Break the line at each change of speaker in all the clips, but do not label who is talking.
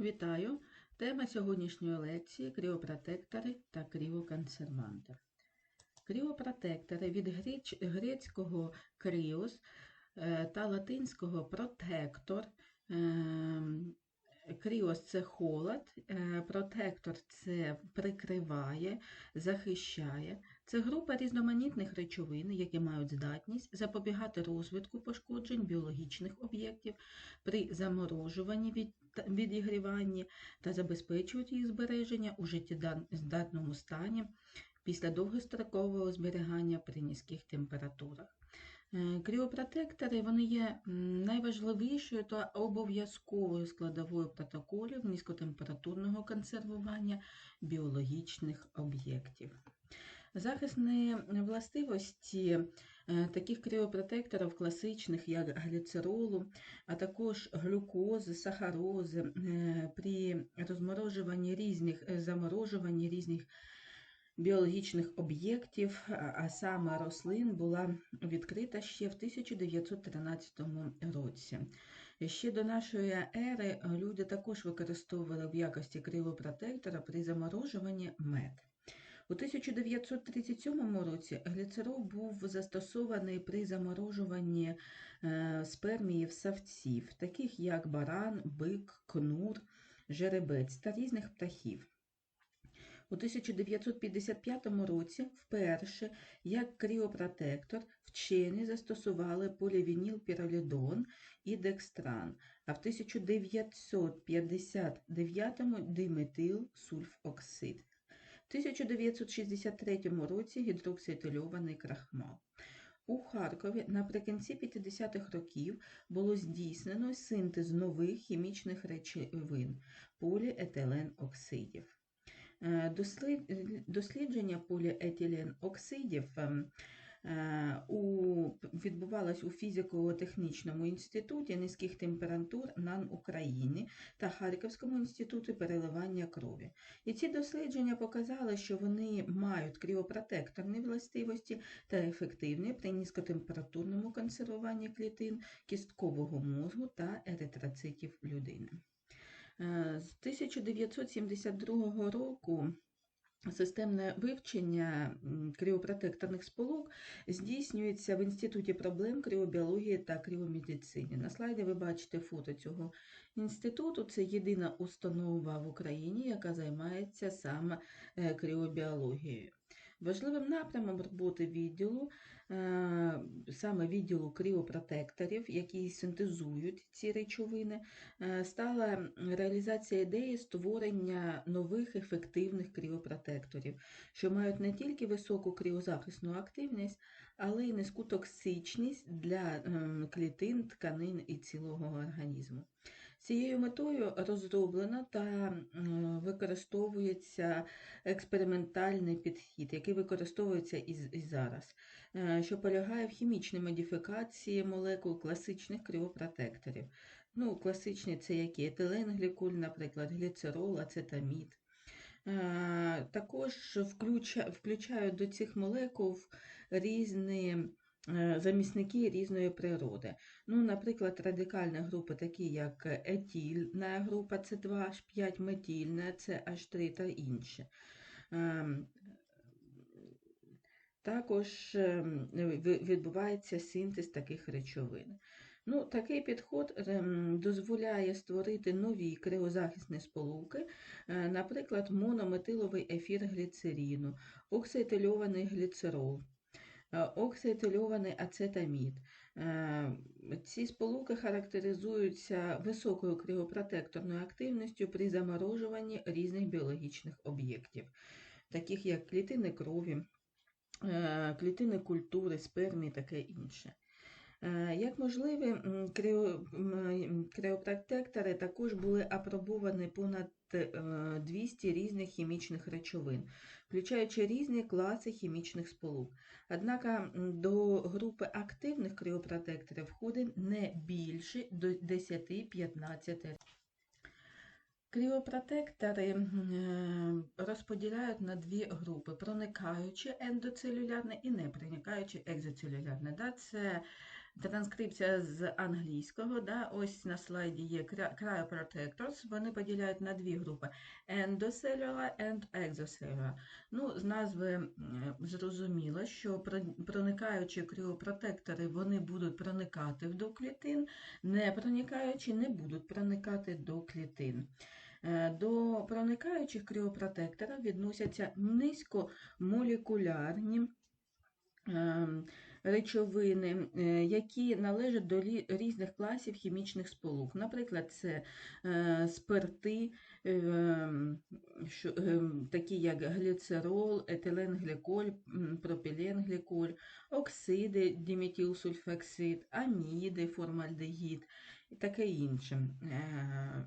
Вітаю! Тема сьогоднішньої лекції кріопротектори та кріоконсерванти. Кріопротектори від грецького кріос е, та латинського протектор. Ем, Кріос це холод, е, протектор це прикриває, захищає. Це група різноманітних речовин, які мають здатність запобігати розвитку пошкоджень біологічних об'єктів при заморожуванні, від, відігріванні та забезпечують їх збереження у життєздатному стані після довгострокового зберігання при низьких температурах. Е, Кріопротектори вони є найважливішою та обов'язковою складовою протоколів низькотемпературного консервування біологічних об'єктів. Захисні властивості е, таких кріопротекторів класичних, як гліцеролу, а також глюкози, сахарози е, при розморожуванні різних е, заморожуванні різних біологічних об'єктів, а- саме рослин, була відкрита ще в 1913 році. Ще до нашої ери люди також використовували в якості крилопротектора при заморожуванні мед. У 1937 році гліцерол був застосований при заморожуванні е, сперміїв савців, таких як баран, бик, кнур, жеребець та різних птахів. У 1955 році вперше як кріопротектор вчені застосували полівінілпіролідон і декстран, а в 1959 диметил сульфоксид. В 1963 році гідроксиетильований крахмал. У Харкові наприкінці 50-х років було здійснено синтез нових хімічних речовин поліетиленоксидів. Е, Дослідження поліетиленоксидів е, у, відбувалось у фізико-технічному інституті низьких температур НАН України та Харківському інституті переливання крові. І ці дослідження показали, що вони мають кріопротекторні властивості та ефективні при низькотемпературному консервуванні клітин кісткового мозку та еритроцитів людини. Е, З 1972 року системне вивчення кріопротекторних сполук здійснюється в Інституті проблем кріобіології та кріомедицині. На слайді ви бачите фото цього інституту. Це єдина установа в Україні, яка займається саме е, кріобіологією. Важливим напрямом роботи відділу, е, саме відділу кріопротекторів, які синтезують ці речовини, е, стала реалізація ідеї створення нових ефективних кріопротекторів, що мають не тільки високу кріозахисну активність, але й низьку токсичність для ем, клітин, тканин і цілого організму. Цією метою розроблено та використовується експериментальний підхід, який використовується і, зараз, е, що полягає в хімічній модифікації молекул класичних кріопротекторів. Ну, класичні це які етиленгліколь, наприклад, гліцерол, ацетамід. Е, Також включають до цих молекул різні замісники різної природи. Ну, наприклад, радикальні групи, такі як етільна група С2H5, метільна CH3 та інші. Ем, Також ем, відбувається синтез таких речовин. Ну, такий підход ем, дозволяє створити нові криозахисні сполуки, е, наприклад, монометиловий ефір гліцеріну, оксиетильований гліцерол, е, оксиетильований ацетамід. Е, Ці сполуки характеризуються високою криопротекторною активністю при заморожуванні різних біологічних об'єктів, таких як клітини крові, е, клітини культури, спермі, і таке інше. Е, Як можливі, кріопротектори також були апробовані понад е, 200 різних хімічних речовин, включаючи різні класи хімічних сполук. Однак до групи активних кріопротекторів входить не більше до 10-15 Кріопротектори е, розподіляють на дві групи: проникаюче ендоцелюлярне і непроникаюче екзоцелюлярне. Це Транскрипція з англійського. Да? Ось на слайді є cry- cryoprotectors. Вони поділяють на дві групи: endocellular and exocellular. Ну, з назви зрозуміло, що про- проникаючі кріопротектори вони будуть проникати до клітин, не проникаючі не будуть проникати до клітин. Е, До проникаючих кріопротекторів відносяться низькомолекулярні ем, речовини, е, які належать до різних класів хімічних сполук. Наприклад, це е, спирти, ем, такі як гліцерол, етиленгліколь, пропіленгліколь, оксиди, діметилсульфоксид, аміди, формальдегід і таке інше. Е,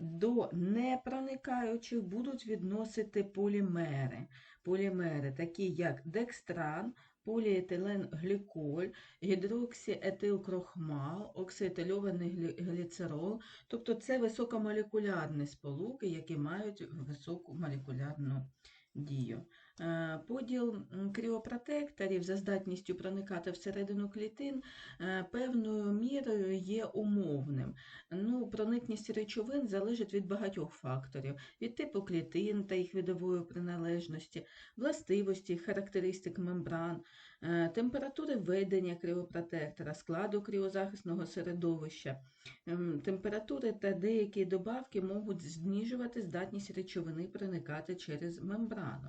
До непроникаючих будуть відносити полімери. Полімери, такі як декстран, поліетиленгліколь, гідроксіетилкрохмал, оксиетильований гліцерол. Тобто це високомолекулярні сполуки, які мають високу молекулярну дію. Е, Поділ кріопротекторів за здатністю проникати всередину клітин е, певною мірою є умовним. Ну, проникність речовин залежить від багатьох факторів: від типу клітин та їх видової приналежності, властивості, характеристик мембран, е, температури ведення кріопротектора, складу кріозахисного середовища. Ем, Температури та деякі добавки можуть знижувати здатність речовини проникати через мембрану.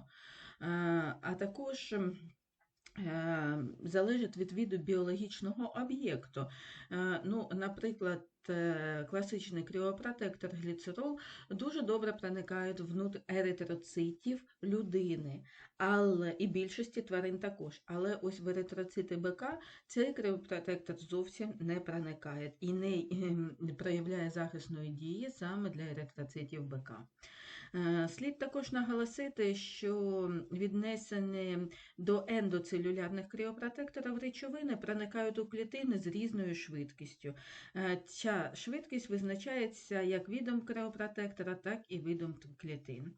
Е, А також ем, е, залежить від виду біологічного об'єкту. Е, Ну, наприклад, класичний кріопротектор гліцерол дуже добре проникає внутрь еритроцитів людини, але і більшості тварин також. Але ось в еритроцити БК цей кріопротектор зовсім не проникає і не ем, проявляє захисної дії саме для еритроцитів БК. Е, Слід також наголосити, що віднесені до ендоцелюлярних кріопротекторів речовини проникають у клітини з різною швидкістю. Е, Ця швидкість визначається як видом кріопротектора, так і видом клітин.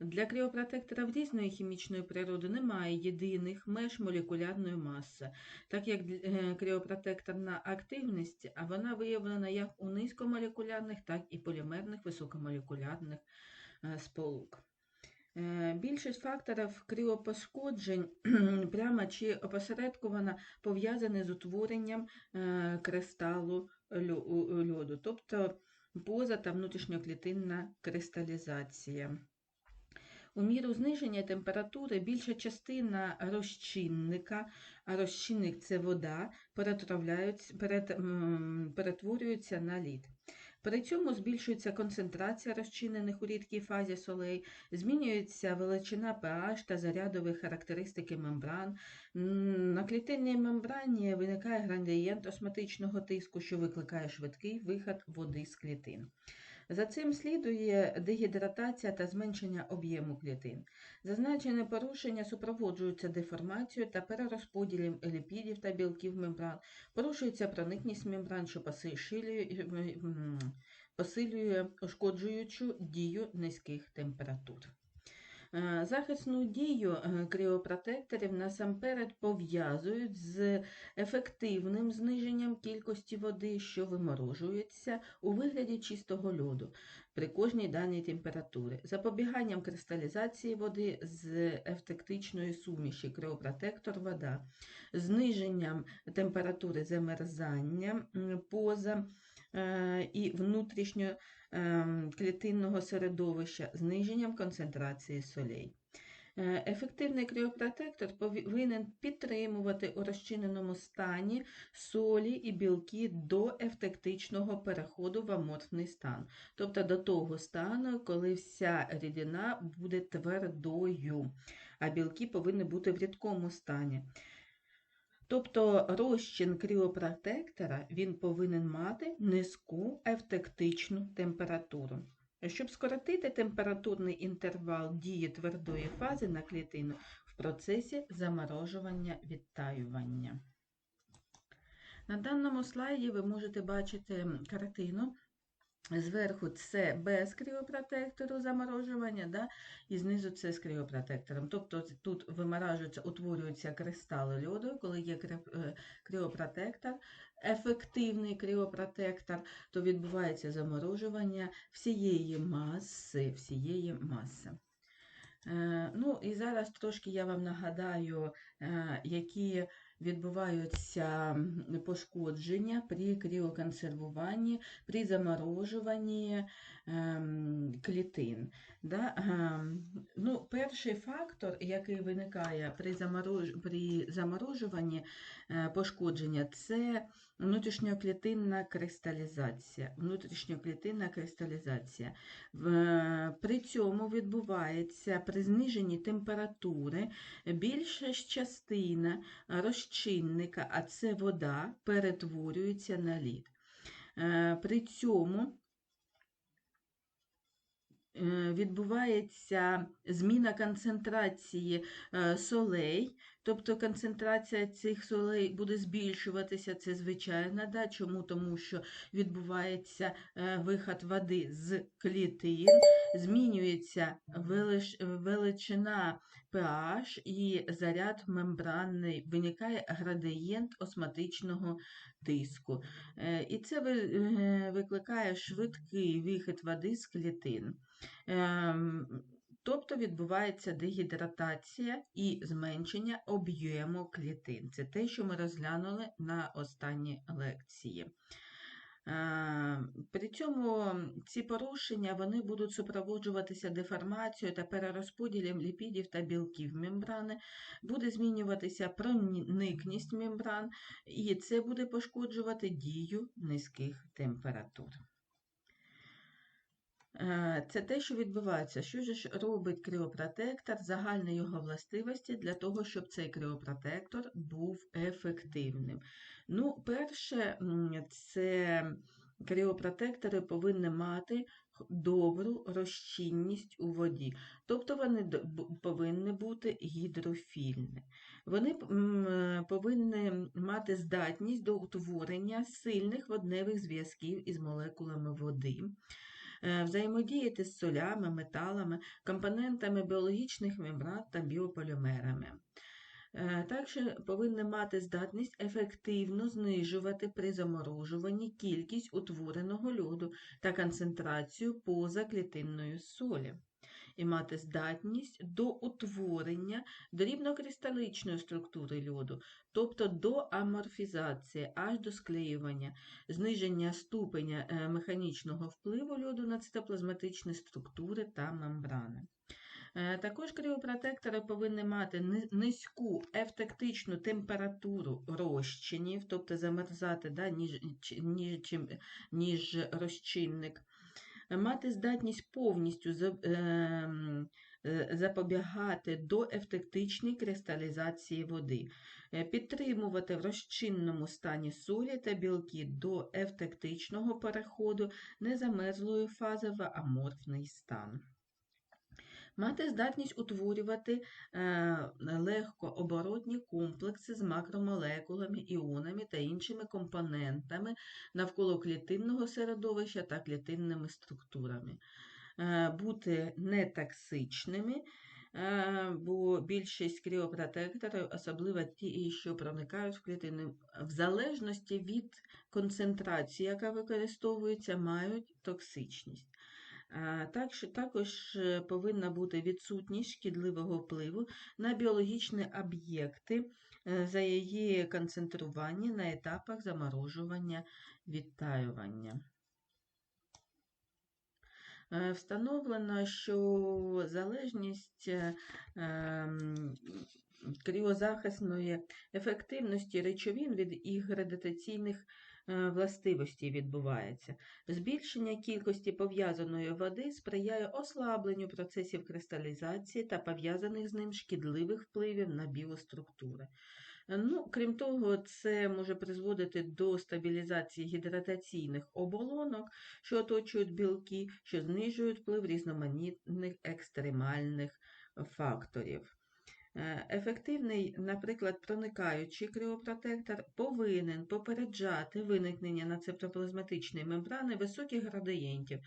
Для кріопротекторів різної хімічної природи немає єдиних меж молекулярної маси, так як е, кріопротекторна активність, а вона виявлена як у низькомолекулярних, так і полімерних високомолекулярних сполук. Е, Більшість факторів кріопошкоджень прямо чи опосередковано пов'язані з утворенням е, кристалу льо- льоду, тобто поза та внутрішньоклітинна кристалізація. У міру зниження температури більша частина розчинника, а розчинник це вода, перетворюється на лід. При цьому збільшується концентрація розчинених у рідкій фазі солей, змінюється величина pH та зарядові характеристики мембран. На клітинній мембрані виникає градієнт осматичного тиску, що викликає швидкий виход води з клітин. За цим слідує дегідратація та зменшення об'єму клітин. Зазначене порушення супроводжується деформацією та перерозподілем ліпідів та білків мембран, порушується проникність мембран, що посилює, ушкоджуючу дію низьких температур. Е, Захисну дію е, кріопротекторів насамперед пов'язують з ефективним зниженням кількості води, що виморожується у вигляді чистого льоду при кожній даній температурі, запобіганням кристалізації води з ефтектичної суміші кріопротектор вода, зниженням температури замерзання поза е, і внутрішньо клітинного середовища, зниженням концентрації солей. Е, Ефективний кріопротектор повинен підтримувати у розчиненому стані солі і білки до ефтектичного переходу в аморфний стан, тобто до того стану, коли вся рідина буде твердою, а білки повинні бути в рідкому стані. Тобто розчин кріопротектора він повинен мати низьку ефтектичну температуру. Щоб скоротити температурний інтервал дії твердої фази на клітину в процесі заморожування відтаювання. На даному слайді ви можете бачити картину, Зверху це без кріопротектору заморожування, да? і знизу це з кріопротектором. Тобто тут виморажуються, утворюються кристали льоду, коли є е, кріопротектор, ефективний кріопротектор, то відбувається заморожування всієї маси, всієї маси. Е, Ну і зараз трошки я вам нагадаю, е, які відбуваються пошкодження при кріоконсервуванні, при заморожуванні клітин. Да? ем, Ну, перший фактор, який виникає при, при заморожуванні е, пошкодження, це внутрішньоклітинна кристалізація. Внутрішньоклітинна кристалізація. При цьому відбувається при зниженні температури більша частина розчинника, а це вода, перетворюється на лід. Е, При цьому е, відбувається зміна концентрації е, солей, тобто концентрація цих солей буде збільшуватися, це звичайно. Да? Чому? Тому що відбувається е, виход води з клітин, змінюється величина pH і заряд мембранний, виникає градієнт осматичного тиску. Е, І це е, викликає швидкий вихід води з клітин. Тобто відбувається дегідратація і зменшення об'єму клітин. Це те, що ми розглянули на останній лекції. Е, При цьому ці порушення вони будуть супроводжуватися деформацією та перерозподілом ліпідів та білків мембрани, буде змінюватися проникність мембран, і це буде пошкоджувати дію низьких температур. Е, Це те, що відбувається. Що ж робить кріопротектор, загальні його властивості для того, щоб цей кріопротектор був ефективним. Ну, перше, це кріопротектори повинні мати добру розчинність у воді, тобто вони повинні бути гідрофільні. Вони повинні мати здатність до утворення сильних водневих зв'язків із молекулами води взаємодіяти з солями, металами, компонентами біологічних мембран та біополімерами. Е, Також повинні мати здатність ефективно знижувати при заморожуванні кількість утвореного льоду та концентрацію позаклітинної солі. І мати здатність до утворення дрібнокристаличної структури льоду, тобто до аморфізації, аж до склеювання, зниження ступеня е, механічного впливу льоду на цитоплазматичні структури та мембрани. Е, Також кріопротектори повинні мати низьку ефтектичну температуру розчинів, тобто замерзати да, ніж, ніж, ніж розчинник, мати здатність повністю ем, е, запобігати до ефтектичної кристалізації води, е, підтримувати в розчинному стані солі та білки до ефтектичного переходу незамерзлої фази в аморфний стан. Мати здатність утворювати е, легкооборотні комплекси з макромолекулами, іонами та іншими компонентами навколо клітинного середовища та клітинними структурами, Е, бути нетоксичними, е, бо більшість кріопротекторів, особливо ті, що проникають в клітини, в залежності від концентрації, яка використовується, мають токсичність. Також е, повинна бути відсутність шкідливого впливу на біологічні об'єкти е, за її концентрування на етапах заморожування відтаювання. Е, Встановлено, що залежність ем, кріозахисної ефективності речовин від їх градатаційних е, властивостей відбувається. Збільшення кількості пов'язаної води сприяє ослабленню процесів кристалізації та пов'язаних з ним шкідливих впливів на біоструктури. Ну, крім того, це може призводити до стабілізації гідратаційних оболонок, що оточують білки, що знижують вплив різноманітних екстремальних факторів. Е, Ефективний, наприклад, проникаючий кріопротектор повинен попереджати виникнення на цептоплазматичної мембрани високих градієнтів,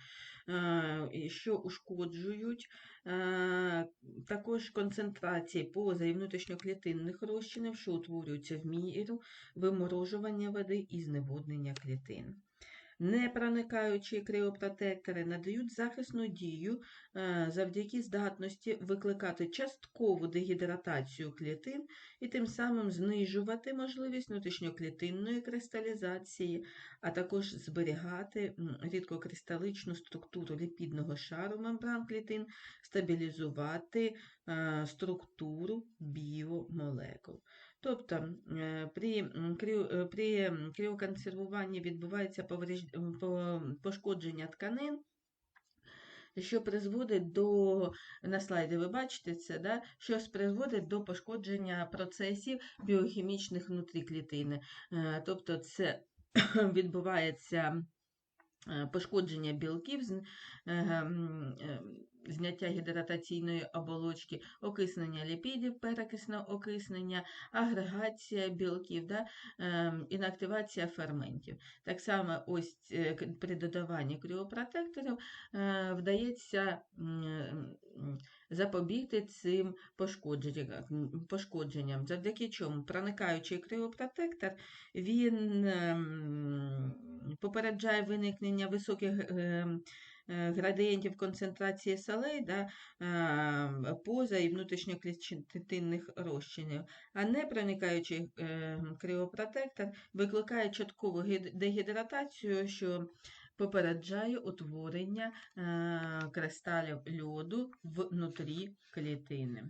е, що ушкоджують е, також концентрації поза- і внутрішньоклітинних розчинів, що утворюються в міру виморожування води і зневоднення клітин. Непроникаючі кріопротектори надають захисну дію е, завдяки здатності викликати часткову дегідратацію клітин і тим самим знижувати можливість внутрішньоклітинної кристалізації, а також зберігати рідкокристаличну структуру ліпідного шару мембран клітин, стабілізувати е, структуру біомолекул. Тобто е, при, е, при кріоконсервуванні відбувається пошкодження тканин, що призводить до, на слайді ви бачите це, да, що призводить до пошкодження процесів біохімічних внутрі клітини. Е, Тобто це відбувається пошкодження білків, зняття гідратаційної оболочки, окиснення ліпідів, перекисне окиснення, агрегація білків, да, ем, інактивація ферментів. Так само ось е, при додаванні кріопротекторів е, вдається запобігти цим пошкодженням. Завдяки чому проникаючий кріопротектор він ем, попереджає виникнення високих ем, градієнтів концентрації солей да, е, поза і внутрішньоклітинних розчинів, а не проникаючий е, кріопротектор викликає часткову дегідратацію, що попереджає утворення кристалів льоду внутрі клітини.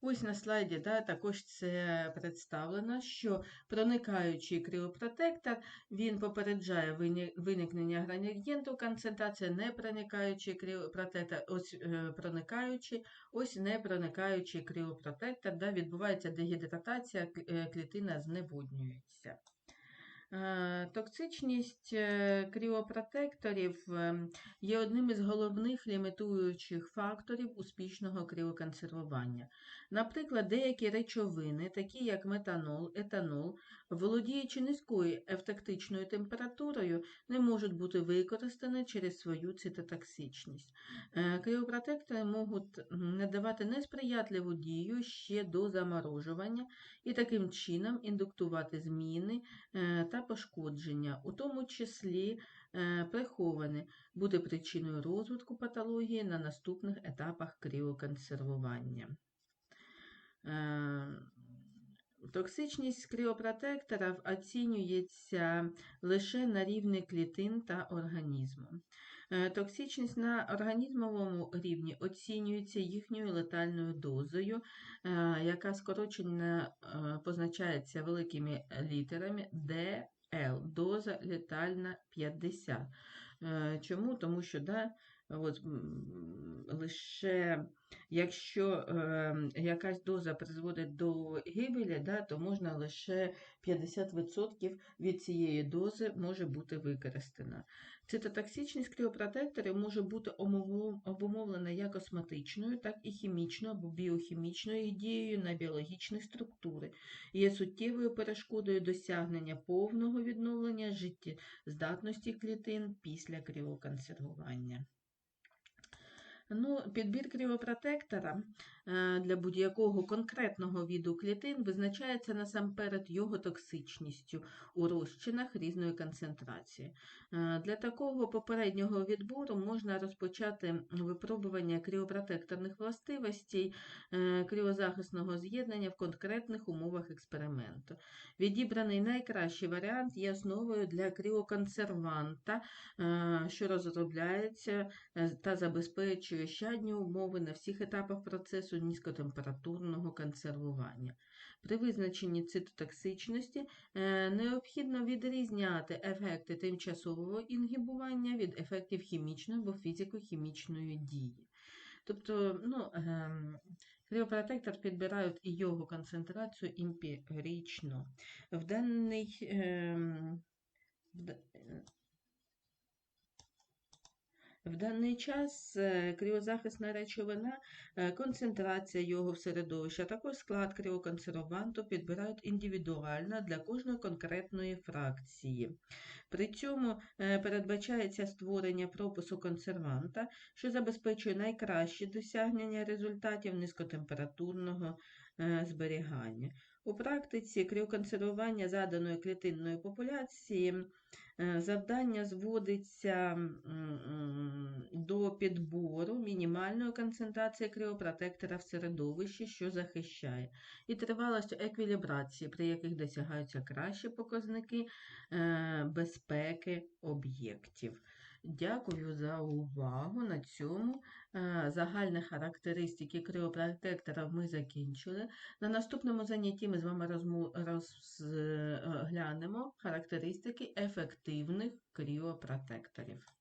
Ось на слайді да, також це представлено, що проникаючий кріопротектор він попереджає виникнення гранігенту, концентрація, не проникаючий кріопротектор, ось е, проникаючий, ось не проникаючий кріопротектор, да, відбувається дегідратація, е, клітина зневоднюється. Е, Токсичність е, кріопротекторів е, є одним із головних лімітуючих факторів успішного кріоконсервування. Наприклад, деякі речовини, такі як метанол, етанол, володіючи низькою евтактичною температурою, не можуть бути використані через свою цитотоксичність. Е, Кріопротектори можуть надавати несприятливу дію ще до заморожування і таким чином індуктувати зміни е, та пошкодження, у тому числі е, приховане, буде причиною розвитку патології на наступних етапах кріоконсервування. Токсичність кріопротекторів оцінюється лише на рівні клітин та організму. Е, Токсичність на організмовому рівні оцінюється їхньою летальною дозою, е, яка скорочена е, позначається великими літерами DL, доза летальна 50. Е, Чому? Тому що да, от, лише якщо е, якась доза призводить до гибелі, да, то можна лише 50% від цієї дози може бути використана. Цитотоксичність кріопротекторів може бути обумовлена як осмотичною, так і хімічною або біохімічною дією на біологічні структури, є суттєвою перешкодою досягнення повного відновлення життєздатності клітин після кріоконсервування. Ну, підбір кріопротектора е, для будь-якого конкретного віду клітин визначається насамперед його токсичністю у розчинах різної концентрації. Е, Для такого попереднього відбору можна розпочати випробування кріопротекторних властивостей е, кріозахисного з'єднання в конкретних умовах експерименту. Відібраний найкращий варіант є основою для кріоконсерванта, е, що розробляється е, та забезпечує щадні умови на всіх етапах процесу низькотемпературного консервування. При визначенні цитотоксичності е, необхідно відрізняти ефекти тимчасового інгібування від ефектів хімічної або фізико-хімічної дії. Тобто, ну, ем, кріопротектор підбирають і його концентрацію емпірично. В даний ем, в даний час е, кріозахисна речовина, е, концентрація його в середовищі, а також склад кріоконсерванту підбирають індивідуально для кожної конкретної фракції. При цьому е, передбачається створення пропису консерванта, що забезпечує найкращі досягнення результатів низькотемпературного зберігання. У практиці кріоконсервування заданої клітинної популяції е, завдання зводиться до підбору мінімальної концентрації кріопротектора в середовищі, що захищає, і тривалості еквілібрації, при яких досягаються кращі показники е, безпеки об'єктів. Дякую за увагу. На цьому е, загальні характеристики криопротектора ми закінчили. На наступному занятті ми з вами розглянемо характеристики ефективних кріопротекторів.